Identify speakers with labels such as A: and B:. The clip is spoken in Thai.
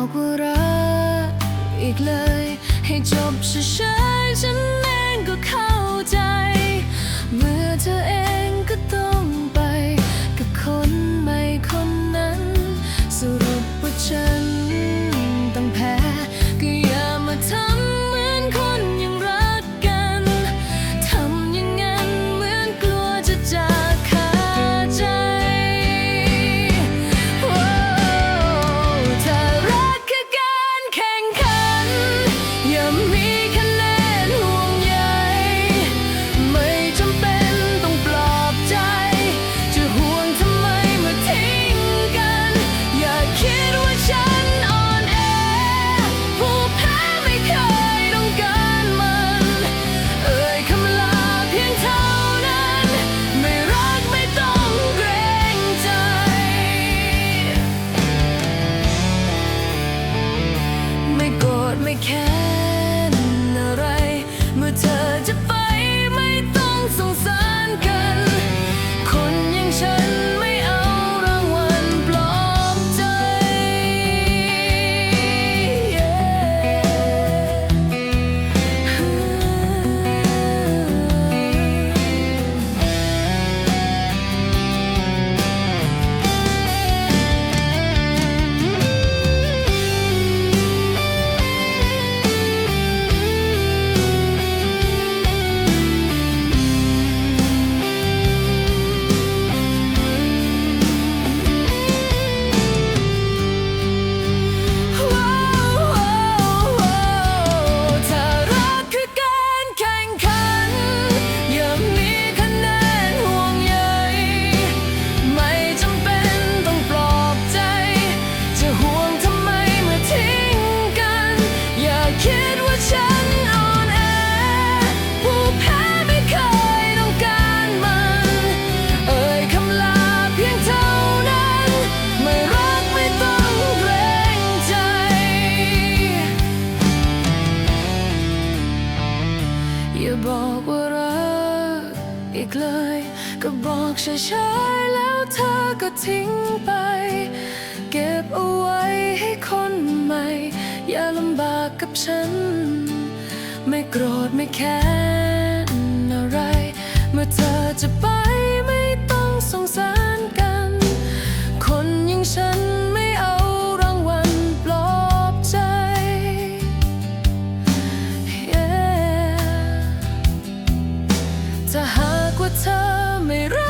A: อกว่ารักอีกเลย ให้จบเฉยฉัน can't บอกว่ารักอีกเลย ก็บอกเฉยๆแล้วเธอก็ทิ้งไป เก็บเอาไว้ให้คนใหม่ อย่าลำบากกับฉัน ไม่โกรธไม่แค้นอะไร เมื่อเธอจะไป จะหากว่าเธอไม่รัก